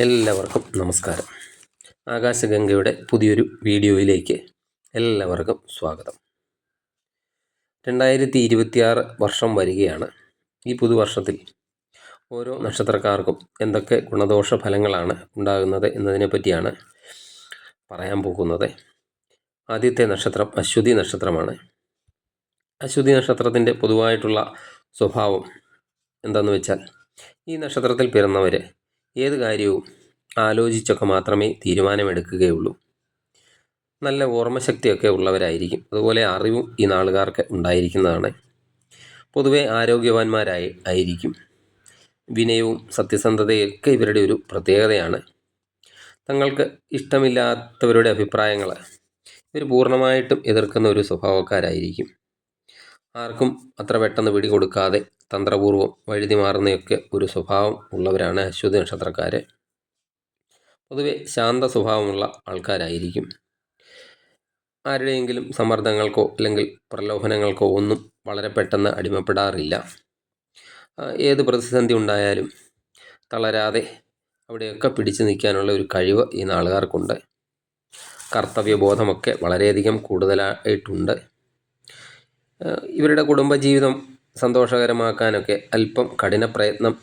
എല്ലാവർക്കും നമസ്കാരം. ആകാശഗംഗയുടെ പുതിയൊരു വീഡിയോയിലേക്ക് എല്ലാവർക്കും സ്വാഗതം. രണ്ടായിരത്തി ഇരുപത്തിയാറ് വർഷം വരികയാണ് ഈ പുതുവർഷത്തിൽ. ഓരോ നക്ഷത്രക്കാർക്കും എന്തൊക്കെ ഗുണദോഷ ഫലങ്ങളാണ് ഉണ്ടാകുന്നത് എന്നതിനെ പറ്റിയാണ് പറയാൻ പോകുന്നത്. ആദ്യത്തെ നക്ഷത്രം അശ്വതി നക്ഷത്രമാണ്. അശ്വതി നക്ഷത്രത്തിന്റെ പൊതുവായിട്ടുള്ള സ്വഭാവം എന്താണെന്ന് വെച്ചാൽ ഈ നക്ഷത്രത്തിൽ പിറന്നവർ ഏത് കാര്യവും ആലോചിച്ചൊക്കെ മാത്രമേ തീരുമാനമെടുക്കുകയുള്ളൂ. നല്ല ഓർമ്മശക്തിയൊക്കെ ഉള്ളവരായിരിക്കും. അതുപോലെ അറിവും ഈ നാളുകാർക്ക് ഉണ്ടായിരിക്കുന്നതാണ്. പൊതുവെ ആരോഗ്യവാന്മാരായി ആയിരിക്കും. വിനയവും സത്യസന്ധതയൊക്കെ ഇവരുടെ ഒരു പ്രത്യേകതയാണ്. തങ്ങൾക്ക് ഇഷ്ടമില്ലാത്തവരുടെ അഭിപ്രായങ്ങൾ ഇവർ പൂർണമായിട്ടും എതിർക്കുന്ന ഒരു സ്വഭാവക്കാരായിരിക്കും. ആർക്കും അത്ര പെട്ടെന്ന് പിടികൊടുക്കാതെ തന്ത്രപൂർവം വഴുതി മാറുന്നയൊക്കെ ഒരു സ്വഭാവം ഉള്ളവരാണ് അശ്വതി നക്ഷത്രക്കാർ പൊതുവെ ശാന്ത സ്വഭാവമുള്ള ആൾക്കാരായിരിക്കും. ആരുടെയെങ്കിലും സമ്മർദ്ദങ്ങൾക്കോ അല്ലെങ്കിൽ പ്രലോഭനങ്ങൾക്കോ ഒന്നും വളരെ പെട്ടെന്ന് അടിമപ്പെടാറില്ല. ഏത് പ്രതിസന്ധി ഉണ്ടായാലും തളരാതെ അവിടെയൊക്കെ പിടിച്ചു നിൽക്കാനുള്ള ഒരു കഴിവ് ഈ നാളുകാർക്കുണ്ട്. കർത്തവ്യബോധമൊക്കെ വളരെയധികം കൂടുതലായിട്ടുണ്ട്. ഇവരുടെ കുടുംബജീവിതം സന്തോഷകരമാക്കാനൊക്കെ അല്പം കഠിന പ്രയത്നം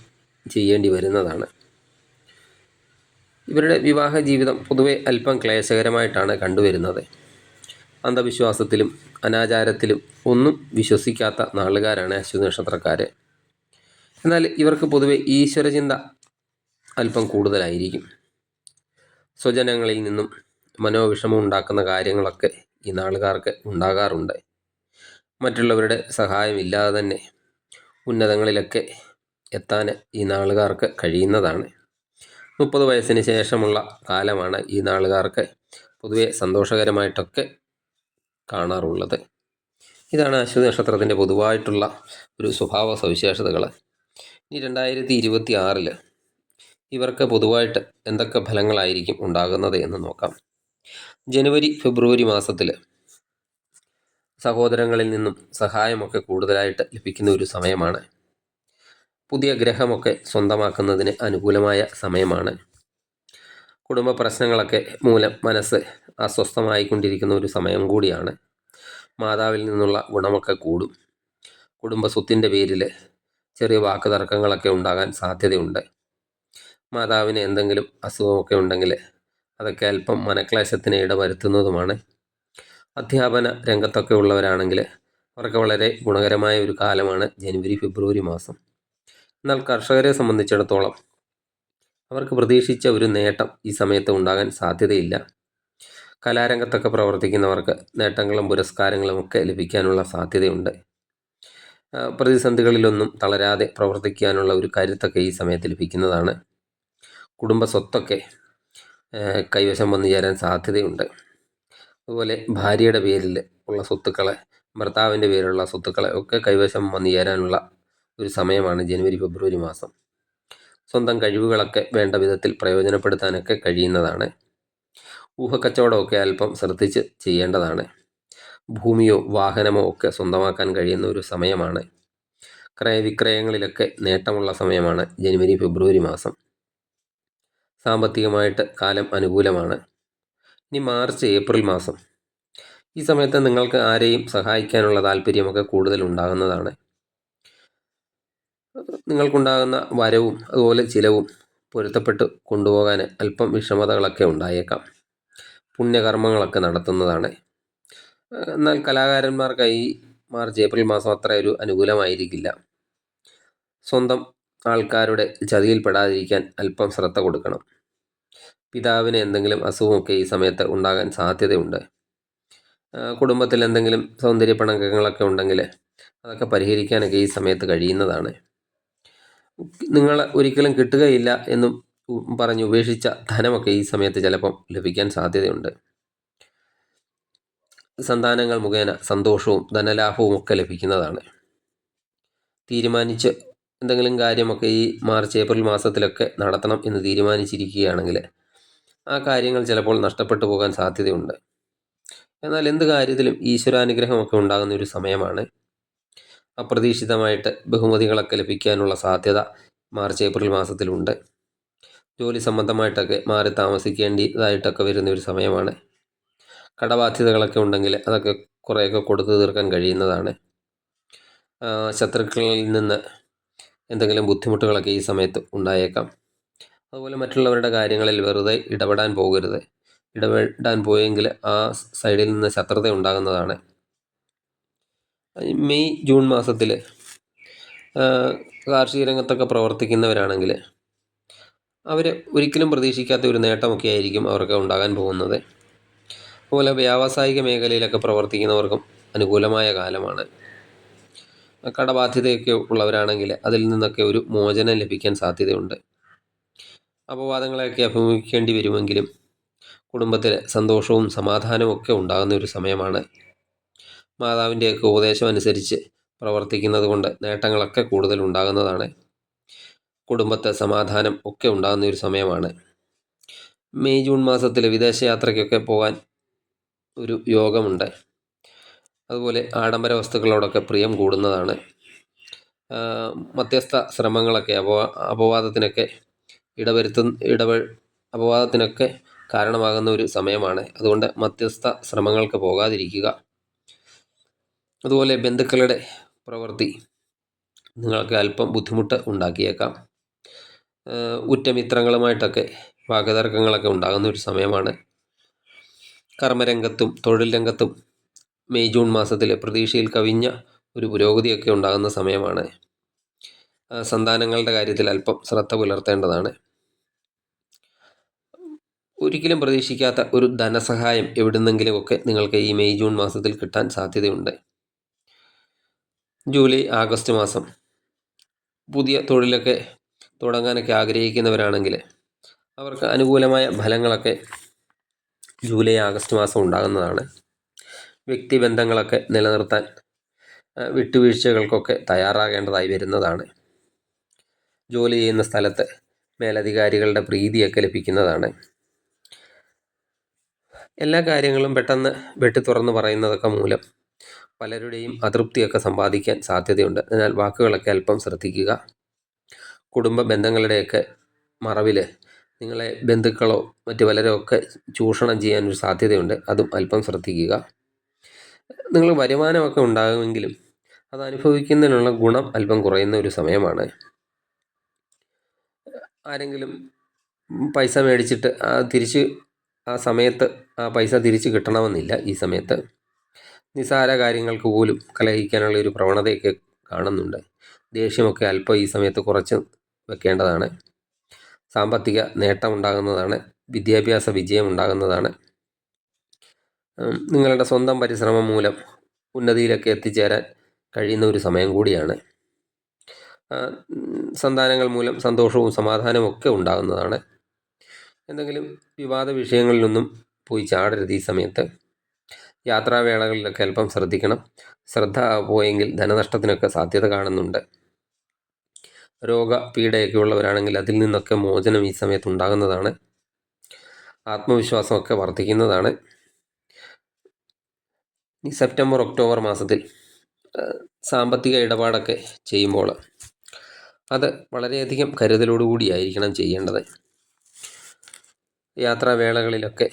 ചെയ്യേണ്ടി വരുന്നതാണ്. ഇവരുടെ വിവാഹ ജീവിതം പൊതുവെ അല്പം ക്ലേശകരമായിട്ടാണ് കണ്ടുവരുന്നത്. അന്ധവിശ്വാസത്തിലും അനാചാരത്തിലും ഒന്നും വിശ്വസിക്കാത്ത നാളുകാരാണ് അശ്വതി നക്ഷത്രക്കാർ എന്നാൽ ഇവർക്ക് പൊതുവെ ഈശ്വരചിന്ത അല്പം കൂടുതലായിരിക്കും. സ്വജനങ്ങളിൽ നിന്നും മനോവിഷമം ഉണ്ടാക്കുന്ന കാര്യങ്ങളൊക്കെ ഈ നാളുകാർക്ക് ഉണ്ടാകാറുണ്ട്. മറ്റുള്ളവരുടെ സഹായമില്ലാതെ തന്നെ ഉന്നതങ്ങളിലൊക്കെ എത്താൻ ഈ നാളുകാർക്ക് കഴിയുന്നതാണ്. മുപ്പത് വയസ്സിന് ശേഷമുള്ള കാലമാണ് ഈ നാളുകാർക്ക് പൊതുവെ സന്തോഷകരമായിട്ടൊക്കെ കാണാറുള്ളത്. ഇതാണ് അശ്വതി നക്ഷത്രത്തിന്റെ പൊതുവായിട്ടുള്ള ഒരു സ്വഭാവ സവിശേഷതകൾ ഇനി രണ്ടായിരത്തി ഇരുപത്തി ആറിൽ ഇവർക്ക് പൊതുവായിട്ട് എന്തൊക്കെ ഫലങ്ങളായിരിക്കും ഉണ്ടാകുന്നത് എന്ന് നോക്കാം. ജനുവരി ഫെബ്രുവരി മാസത്തിൽ സഹോദരങ്ങളിൽ നിന്നും സഹായമൊക്കെ കൂടുതലായിട്ട് ലഭിക്കുന്ന ഒരു സമയമാണ്. പുതിയ ഗ്രഹമൊക്കെ സ്വന്തമാക്കുന്നതിന് അനുകൂലമായ സമയമാണ്. കുടുംബ പ്രശ്നങ്ങളൊക്കെ മൂലം മനസ്സ് അസ്വസ്ഥമായിക്കൊണ്ടിരിക്കുന്ന ഒരു സമയം കൂടിയാണ്. മാതാവിൽ നിന്നുള്ള ഗുണമൊക്കെ കൂടും. കുടുംബസ്വത്തിന്റെ പേരിൽ ചെറിയ വാക്ക് തർക്കങ്ങളൊക്കെ ഉണ്ടാകാൻ സാധ്യതയുണ്ട്. മാതാവിന് എന്തെങ്കിലും അസുഖമൊക്കെ ഉണ്ടെങ്കിൽ അതൊക്കെ അല്പം മനക്ലേശത്തിന് ഇടവരുത്തുന്നതുമാണ്. അധ്യാപന രംഗത്തൊക്കെ ഉള്ളവരാണെങ്കിൽ അവർക്ക് വളരെ ഗുണകരമായ ഒരു കാലമാണ് ജനുവരി ഫെബ്രുവരി മാസം. എന്നാൽ കർഷകരെ സംബന്ധിച്ചിടത്തോളം അവർക്ക് പ്രതീക്ഷിച്ച ഒരു നേട്ടം ഈ സമയത്ത് ഉണ്ടാകാൻ സാധ്യതയില്ല. കലാരംഗത്തൊക്കെ പ്രവർത്തിക്കുന്നവർക്ക് നേട്ടങ്ങളും പുരസ്കാരങ്ങളും ഒക്കെ ലഭിക്കാനുള്ള സാധ്യതയുണ്ട്. പ്രതിസന്ധികളിലൊന്നും തളരാതെ പ്രവർത്തിക്കാനുള്ള ഒരു കരുത്തൊക്കെ ഈ സമയത്ത് ലഭിക്കുന്നതാണ്. കുടുംബ സ്വത്തൊക്കെ കൈവശം വന്നു ചേരാൻ സാധ്യതയുണ്ട്. അതുപോലെ ഭാര്യയുടെ പേരിൽ ഉള്ള സ്വത്തുക്കളെ ഭർത്താവിന്റെ പേരിലുള്ള സ്വത്തുക്കളെ ഒക്കെ കൈവശം വന്നു ചേരാനുള്ള ഒരു സമയമാണ് ജനുവരി ഫെബ്രുവരി മാസം. സ്വന്തം കഴിവുകളൊക്കെ വേണ്ട വിധത്തിൽ പ്രയോജനപ്പെടുത്താനൊക്കെ കഴിയുന്നതാണ്. ഊഹക്കച്ചവടമൊക്കെ അല്പം ശ്രദ്ധിച്ച് ചെയ്യേണ്ടതാണ്. ഭൂമിയോ വാഹനമോ ഒക്കെ സ്വന്തമാക്കാൻ കഴിയുന്ന ഒരു സമയമാണ്. ക്രയവിക്രയങ്ങളിലൊക്കെ നേട്ടമുള്ള സമയമാണ് ജനുവരി ഫെബ്രുവരി മാസം. സാമ്പത്തികമായിട്ട് കാലം അനുകൂലമാണ്. ഇനി മാർച്ച് ഏപ്രിൽ മാസം. ഈ സമയത്ത് നിങ്ങൾക്ക് ആരെയും സഹായിക്കാനുള്ള താല്പര്യമൊക്കെ കൂടുതൽ ഉണ്ടാകുന്നതാണ്. നിങ്ങൾക്കുണ്ടാകുന്ന വരവും അതുപോലെ ചിലവും പൊരുത്തപ്പെട്ട് കൊണ്ടുപോകാൻ അല്പം വിഷമതകളൊക്കെ ഉണ്ടായേക്കാം. പുണ്യകർമ്മങ്ങളൊക്കെ നടത്തുന്നതാണ്. എന്നാൽ കലാകാരന്മാർക്കായി മാർച്ച് ഏപ്രിൽ മാസം അത്ര ഒരു അനുകൂലമായിരിക്കില്ല. സ്വന്തം ആൾക്കാരുടെ ചതിയിൽപ്പെടാതിരിക്കാൻ അല്പം ശ്രദ്ധ കൊടുക്കണം. പിതാവിന് എന്തെങ്കിലും അസുഖമൊക്കെ ഈ സമയത്ത് ഉണ്ടാകാൻ സാധ്യതയുണ്ട്. കുടുംബത്തിൽ എന്തെങ്കിലും സൗന്ദര്യ പിണക്കങ്ങളൊക്കെ ഉണ്ടെങ്കിൽ അതൊക്കെ പരിഹരിക്കാനൊക്കെ ഈ സമയത്ത് കഴിയുന്നതാണ്. നിങ്ങൾ ഒരിക്കലും കിട്ടുകയില്ല എന്നും പറഞ്ഞ് ഉപേക്ഷിച്ച ധനമൊക്കെ ഈ സമയത്ത് ചിലപ്പം ലഭിക്കാൻ സാധ്യതയുണ്ട്. സന്താനങ്ങൾ മുഖേന സന്തോഷവും ധനലാഭവും ഒക്കെ ലഭിക്കുന്നതാണ്. തീരുമാനിച്ച് എന്തെങ്കിലും കാര്യമൊക്കെ ഈ മാർച്ച് ഏപ്രിൽ മാസത്തിലൊക്കെ നടത്തണം എന്ന് തീരുമാനിച്ചിരിക്കുകയാണെങ്കിൽ ആ കാര്യങ്ങൾ ചിലപ്പോൾ നഷ്ടപ്പെട്ടു പോകാൻ സാധ്യതയുണ്ട്. എന്നാൽ എന്ത് കാര്യത്തിലും ഈശ്വരാനുഗ്രഹമൊക്കെ ഉണ്ടാകുന്ന ഒരു സമയമാണ്. അപ്രതീക്ഷിതമായിട്ട് ബഹുമതികളൊക്കെ ലഭിക്കാനുള്ള സാധ്യത മാർച്ച് ഏപ്രിൽ മാസത്തിലുണ്ട്. ജോലി സംബന്ധമായിട്ടൊക്കെ മാറി താമസിക്കേണ്ടതായിട്ടൊക്കെ വരുന്ന ഒരു സമയമാണ്. കടബാധ്യതകളൊക്കെ ഉണ്ടെങ്കിൽ അതൊക്കെ കുറേയൊക്കെ കൊടുത്തു തീർക്കാൻ കഴിയുന്നതാണ്. ശത്രുക്കളിൽ നിന്ന് എന്തെങ്കിലും ബുദ്ധിമുട്ടുകളൊക്കെ ഈ സമയത്ത് ഉണ്ടായേക്കാം. അതുപോലെ മറ്റുള്ളവരുടെ കാര്യങ്ങളിൽ വെറുതെ ഇടപെടാൻ പോകരുത്. ഇടപെടാൻ പോയെങ്കിൽ ആ സൈഡിൽ നിന്ന് ശത്രുത ഉണ്ടാകുന്നതാണ്. മെയ് ജൂൺ മാസത്തിൽ കാർഷിക രംഗത്തൊക്കെ പ്രവർത്തിക്കുന്നവരാണെങ്കിൽ അവർ ഒരിക്കലും പ്രതീക്ഷിക്കാത്ത ഒരു നേട്ടമൊക്കെ ആയിരിക്കും അവർക്ക് ഉണ്ടാകാൻ പോകുന്നത്. അതുപോലെ വ്യാവസായിക മേഖലയിലൊക്കെ പ്രവർത്തിക്കുന്നവർക്കും അനുകൂലമായ കാലമാണ്. കടബാധ്യതയൊക്കെ ഉള്ളവരാണെങ്കിൽ അതിൽ നിന്നൊക്കെ ഒരു മോചനം ലഭിക്കാൻ സാധ്യതയുണ്ട്. അപവാദങ്ങളെയൊക്കെ അഭിമുഖിക്കേണ്ടി വരുമെങ്കിലും കുടുംബത്തിൽ സന്തോഷവും സമാധാനവും ഒക്കെ ഉണ്ടാകുന്ന ഒരു സമയമാണ്. മാതാവിന്റെയൊക്കെ ഉപദേശം അനുസരിച്ച് പ്രവർത്തിക്കുന്നത് കൊണ്ട് നേട്ടങ്ങളൊക്കെ കൂടുതൽ ഉണ്ടാകുന്നതാണ്. കുടുംബത്തെ സമാധാനം ഒക്കെ ഉണ്ടാകുന്ന ഒരു സമയമാണ്. മെയ് ജൂൺ മാസത്തിൽ വിദേശയാത്രയ്ക്കൊക്കെ പോകാൻ ഒരു യോഗമുണ്ട്. അതുപോലെ ആഡംബര വസ്തുക്കളോടൊക്കെ പ്രിയം കൂടുന്നതാണ്. മധ്യസ്ഥ ശ്രമങ്ങളൊക്കെ അപവാ അപവാദത്തിനൊക്കെ ഇടവരുത്തു ഇടവ അപവാദത്തിനൊക്കെ കാരണമാകുന്ന ഒരു സമയമാണ്. അതുകൊണ്ട് മധ്യസ്ഥ ശ്രമങ്ങൾക്ക് പോകാതിരിക്കുക. അതുപോലെ ബന്ധുക്കളുടെ പ്രവൃത്തി നിങ്ങൾക്ക് അല്പം ബുദ്ധിമുട്ട് ഉണ്ടാക്കിയേക്കാം. ഉറ്റമിത്രങ്ങളുമായിട്ടൊക്കെ വാക്കുതർക്കങ്ങളൊക്കെ ഉണ്ടാകുന്ന ഒരു സമയമാണ്. കർമ്മരംഗത്തും തൊഴിൽ രംഗത്തും മെയ് ജൂൺ മാസത്തിലെ പ്രതീക്ഷയിൽ കവിഞ്ഞ ഒരു പുരോഗതിയൊക്കെ ഉണ്ടാകുന്ന സമയമാണ്. സന്താനങ്ങളുടെ കാര്യത്തിൽ അല്പം ശ്രദ്ധ പുലർത്തേണ്ടതാണ്. ഒരിക്കലും പ്രതീക്ഷിക്കാത്ത ഒരു ധനസഹായം എവിടുന്നെങ്കിലുമൊക്കെ നിങ്ങൾക്ക് ഈ മെയ് ജൂൺ മാസത്തിൽ കിട്ടാൻ സാധ്യതയുണ്ട്. ജൂലൈ ആഗസ്റ്റ് മാസം. പുതിയ തൊഴിലൊക്കെ തുടങ്ങാനൊക്കെ ആഗ്രഹിക്കുന്നവരാണെങ്കിൽ അവർക്ക് അനുകൂലമായ ഫലങ്ങളൊക്കെ ജൂലൈ ആഗസ്റ്റ് മാസം ഉണ്ടാകുന്നതാണ്. വ്യക്തിബന്ധങ്ങളൊക്കെ നിലനിർത്താൻ വിട്ടുവീഴ്ചകൾക്കൊക്കെ തയ്യാറാകേണ്ടതായി വരുന്നതാണ്. ജോലി ചെയ്യുന്ന സ്ഥലത്ത് മേലധികാരികളുടെ പ്രീതിയൊക്കെ ലഭിക്കുന്നതാണ്. എല്ലാ കാര്യങ്ങളും പെട്ടെന്ന് വെട്ടി തുറന്ന് പറയുന്നതൊക്കെ മൂലം പലരുടെയും അതൃപ്തിയൊക്കെ സമ്പാദിക്കാൻ സാധ്യതയുണ്ട്. അതിനാൽ വാക്കുകളൊക്കെ അല്പം ശ്രദ്ധിക്കുക. കുടുംബ ബന്ധങ്ങളുടെയൊക്കെ മറവിൽ നിങ്ങളെ ബന്ധുക്കളോ മറ്റു പലരോ ഒക്കെ ചൂഷണം ചെയ്യാൻ ഒരു സാധ്യതയുണ്ട്. അതും അല്പം ശ്രദ്ധിക്കുക. നിങ്ങൾ വരുമാനമൊക്കെ ഉണ്ടാകുമെങ്കിലും അത് അനുഭവിക്കുന്നതിനുള്ള ഗുണം അല്പം കുറയുന്ന ഒരു സമയമാണ്. ആരെങ്കിലും പൈസ മേടിച്ചിട്ട് ആ തിരിച്ച് ആ സമയത്ത് ആ പൈസ തിരിച്ച് കിട്ടണമെന്നില്ല ഈ സമയത്ത്. നിസാര കാര്യങ്ങൾക്ക് പോലും കലഹിക്കാനുള്ള ഒരു പ്രവണതയൊക്കെ കാണുന്നുണ്ട്. ദേഷ്യമൊക്കെ അല്പം ഈ സമയത്ത് കുറച്ച് വെക്കേണ്ടതാണ്. സാമ്പത്തിക നേട്ടം ഉണ്ടാകുന്നതാണ് വിദ്യാഭ്യാസ വിജയം ഉണ്ടാകുന്നതാണ് നിങ്ങളുടെ സ്വന്തം പരിശ്രമം മൂലം ഉന്നതിയിലൊക്കെ എത്തിച്ചേരാൻ കഴിയുന്ന ഒരു സമയം കൂടിയാണ്. സന്താനങ്ങൾ മൂലം സന്തോഷവും സമാധാനവും ഒക്കെ ഉണ്ടാകുന്നതാണ്. എന്തെങ്കിലും വിവാദ വിഷയങ്ങളിലൊന്നും പോയി ചാടരുത് ഈ സമയത്ത്. യാത്രാവേളകളിലൊക്കെ അല്പം ശ്രദ്ധിക്കണം. ശ്രദ്ധ പോയെങ്കിൽ ധനനഷ്ടത്തിനൊക്കെ സാധ്യത കാണുന്നുണ്ട്. രോഗ പീഡയൊക്കെ ഉള്ളവരാണെങ്കിൽ അതിൽ നിന്നൊക്കെ മോചനം ഈ സമയത്ത് ഉണ്ടാകുന്നതാണ്. ആത്മവിശ്വാസമൊക്കെ വർദ്ധിക്കുന്നതാണ്. ഈ സെപ്റ്റംബർ ഒക്ടോബർ മാസത്തിൽ സാമ്പത്തിക ഇടപാടൊക്കെ ചെയ്യുമ്പോൾ അത് വളരെയധികം കരുതലോടുകൂടിയായിരിക്കണം ചെയ്യേണ്ടത്. യാത്രാവേളകളിലൊക്കെ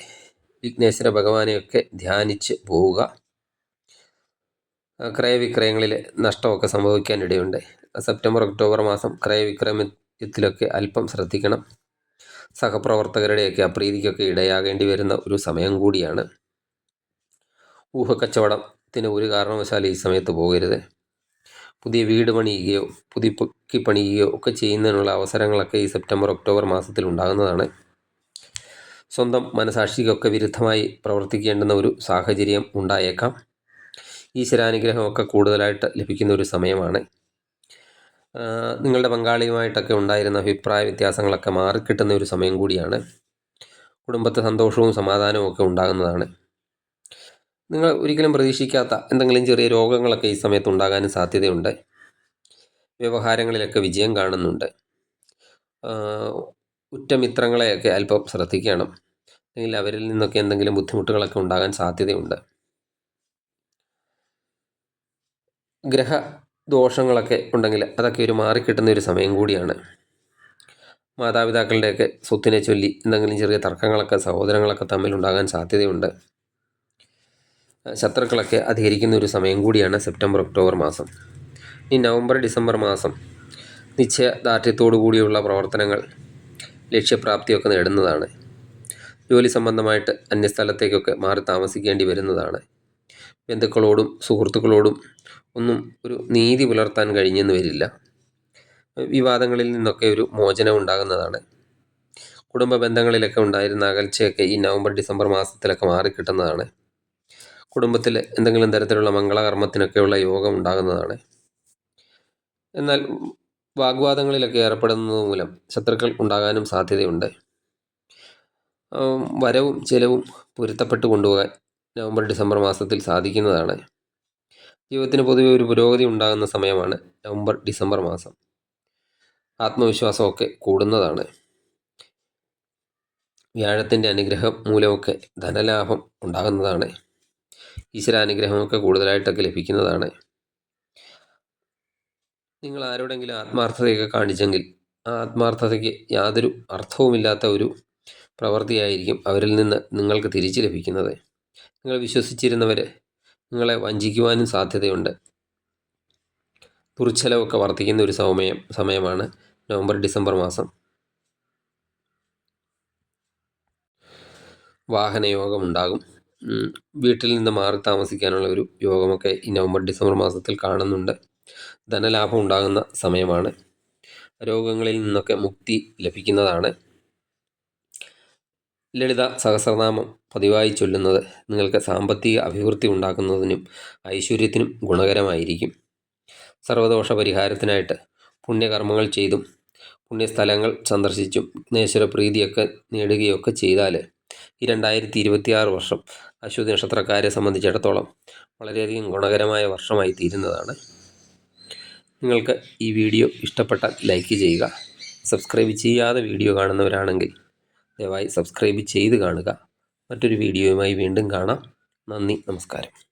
വിഘ്നേശ്വര ഭഗവാനെയൊക്കെ ധ്യാനിച്ച് പോവുക. ക്രയവിക്രയങ്ങളിൽ നഷ്ടമൊക്കെ സംഭവിക്കാനിടയുണ്ട്. സെപ്റ്റംബർ ഒക്ടോബർ മാസം ക്രയവിക്രയത്തിലൊക്കെ അല്പം ശ്രദ്ധിക്കണം. സഹപ്രവർത്തകരുടെയൊക്കെ അപ്രീതിക്കൊക്കെ ഇടയാകേണ്ടി വരുന്ന ഒരു സമയം കൂടിയാണ്. ഊഹക്കച്ചവടത്തിന് ഒരു കാരണവശാലും ഈ സമയത്ത് പോകരുത്. പുതിയ വീട് പണിയുകയോ പുതിയ പൊക്കി പണിയുകയോ ഒക്കെ ചെയ്യുന്നതിനുള്ള അവസരങ്ങളൊക്കെ ഈ സെപ്റ്റംബർ ഒക്ടോബർ മാസത്തിൽ ഉണ്ടാകുന്നതാണ്. സ്വന്തം മനസാക്ഷിക്കൊക്കെ വിരുദ്ധമായി പ്രവർത്തിക്കേണ്ടുന്ന ഒരു സാഹചര്യം ഉണ്ടായേക്കാം. ഈശ്വരാനുഗ്രഹമൊക്കെ കൂടുതലായിട്ട് ലഭിക്കുന്ന ഒരു സമയമാണ്. നിങ്ങളുടെ പങ്കാളിയുമായിട്ടൊക്കെ ഉണ്ടായിരുന്ന അഭിപ്രായ വ്യത്യാസങ്ങളൊക്കെ മാറിക്കിട്ടുന്ന ഒരു സമയം കൂടിയാണ്. കുടുംബത്തെ സന്തോഷവും സമാധാനവും ഒക്കെ ഉണ്ടാകുന്നതാണ്. നിങ്ങൾ ഒരിക്കലും പ്രതീക്ഷിക്കാത്ത എന്തെങ്കിലും ചെറിയ രോഗങ്ങളൊക്കെ ഈ സമയത്ത് ഉണ്ടാകാനും സാധ്യതയുണ്ട്. വ്യവഹാരങ്ങളിലൊക്കെ വിജയം കാണുന്നുണ്ട്. ഉറ്റമിത്രങ്ങളെയൊക്കെ അല്പം ശ്രദ്ധിക്കണം. അല്ലെങ്കിൽ അവരിൽ നിന്നൊക്കെ എന്തെങ്കിലും ബുദ്ധിമുട്ടുകളൊക്കെ ഉണ്ടാകാൻ സാധ്യതയുണ്ട്. ഗ്രഹ ദോഷങ്ങളൊക്കെ ഉണ്ടെങ്കിൽ അതൊക്കെ ഒരു മാറിക്കിട്ടുന്ന ഒരു സമയം കൂടിയാണ്. മാതാപിതാക്കളുടെയൊക്കെ സ്വത്തിനെ ചൊല്ലി എന്തെങ്കിലും ചെറിയ തർക്കങ്ങളൊക്കെ സഹോദരങ്ങളൊക്കെ തമ്മിൽ ഉണ്ടാകാൻ സാധ്യതയുണ്ട്. ശത്രുക്കളൊക്കെ അധികരിക്കുന്ന ഒരു സമയം കൂടിയാണ് സെപ്റ്റംബർ ഒക്ടോബർ മാസം. ഈ നവംബർ ഡിസംബർ മാസം നിശ്ചയദാർഢ്യത്തോടു കൂടിയുള്ള പ്രവർത്തനങ്ങൾ ലക്ഷ്യപ്രാപ്തിയൊക്കെ നേടുന്നതാണ്. ജോലി സംബന്ധമായിട്ട് അന്യസ്ഥലത്തേക്കൊക്കെ മാറി താമസിക്കേണ്ടി വരുന്നതാണ്. ബന്ധുക്കളോടും സുഹൃത്തുക്കളോടും ഒന്നും ഒരു നീതി പുലർത്താൻ കഴിഞ്ഞെന്ന് വരില്ല. വിവാദങ്ങളിൽ നിന്നൊക്കെ ഒരു മോചനം ഉണ്ടാകുന്നതാണ്. കുടുംബ ബന്ധങ്ങളിലൊക്കെ ഉണ്ടായിരുന്ന അകൽച്ചയൊക്കെ ഈ നവംബർ ഡിസംബർ മാസത്തിലൊക്കെ മാറിക്കിട്ടുന്നതാണ് കുടുംബത്തിൽ എന്തെങ്കിലും തരത്തിലുള്ള മംഗളകർമ്മത്തിനൊക്കെയുള്ള യോഗം ഉണ്ടാകുന്നതാണ്. എന്നാൽ വാഗ്വാദങ്ങളിലൊക്കെ ഏർപ്പെടുന്നത് മൂലം ശത്രുക്കൾ ഉണ്ടാകാനും സാധ്യതയുണ്ട്. വരവും ചിലവും പൊരുത്തപ്പെട്ട് കൊണ്ടുപോകാൻ നവംബർ ഡിസംബർ മാസത്തിൽ സാധിക്കുന്നതാണ്. ജീവിതത്തിന് പൊതുവെ ഒരു പുരോഗതി ഉണ്ടാകുന്ന സമയമാണ് നവംബർ ഡിസംബർ മാസം. ആത്മവിശ്വാസമൊക്കെ കൂടുന്നതാണ്. വ്യാഴത്തിന്റെ അനുഗ്രഹം മൂലമൊക്കെ ധനലാഭം ഉണ്ടാകുന്നതാണ്. ഈശ്വരാനുഗ്രഹമൊക്കെ കൂടുതലായിട്ടൊക്കെ ലഭിക്കുന്നതാണ്. നിങ്ങൾ ആരോടെങ്കിലും ആത്മാർത്ഥതയൊക്കെ കാണിച്ചെങ്കിൽ ആ ആത്മാർത്ഥതയ്ക്ക് യാതൊരു അർത്ഥവുമില്ലാത്ത ഒരു പ്രവൃത്തിയായിരിക്കും അവരിൽ നിന്ന് നിങ്ങൾക്ക് തിരിച്ചു ലഭിക്കുന്നത്. നിങ്ങൾ വിശ്വസിച്ചിരുന്നവർ നിങ്ങളെ വഞ്ചിക്കുവാനും സാധ്യതയുണ്ട്. തുറിച്ചലവൊക്കെ വർദ്ധിക്കുന്ന ഒരു സമയം സമയമാണ് നവംബർ ഡിസംബർ മാസം. വാഹനയോഗം ഉണ്ടാകും. വീട്ടിൽ നിന്ന് മാറി താമസിക്കാനുള്ള ഒരു യോഗമൊക്കെ ഈ നവംബർ ഡിസംബർ മാസത്തിൽ കാണുന്നുണ്ട്. ധനലാഭം ഉണ്ടാകുന്ന സമയമാണ്. രോഗങ്ങളിൽ നിന്നൊക്കെ മുക്തി ലഭിക്കുന്നതാണ്. ലളിത സഹസ്രനാമം പതിവായി ചൊല്ലുന്നത് നിങ്ങൾക്ക് സാമ്പത്തിക അഭിവൃദ്ധി ഉണ്ടാക്കുന്നതിനും ഐശ്വര്യത്തിനും ഗുണകരമായിരിക്കും. സർവദോഷ പരിഹാരത്തിനായിട്ട് പുണ്യകർമ്മങ്ങൾ ചെയ്തും പുണ്യസ്ഥലങ്ങൾ സന്ദർശിച്ചും വിഘ്നേശ്വര നേടുകയൊക്കെ ചെയ്താൽ ഈ രണ്ടായിരത്തി ഇരുപത്തിയാറ് വർഷം അശ്വതി നക്ഷത്രക്കാരെ സംബന്ധിച്ചിടത്തോളം വളരെയധികം ഗുണകരമായ വർഷമായി തീരുന്നതാണ്. നിങ്ങൾക്ക് ഈ വീഡിയോ ഇഷ്ടപ്പെട്ടാൽ ലൈക്ക് ചെയ്യുക സബ്സ്ക്രൈബ് ചെയ്യാതെ വീഡിയോ കാണുന്നവരാണെങ്കിൽ ദയവായി സബ്സ്ക്രൈബ് ചെയ്ത് കാണുക. മറ്റൊരു വീഡിയോയുമായി വീണ്ടും കാണാം. നന്ദി നമസ്കാരം.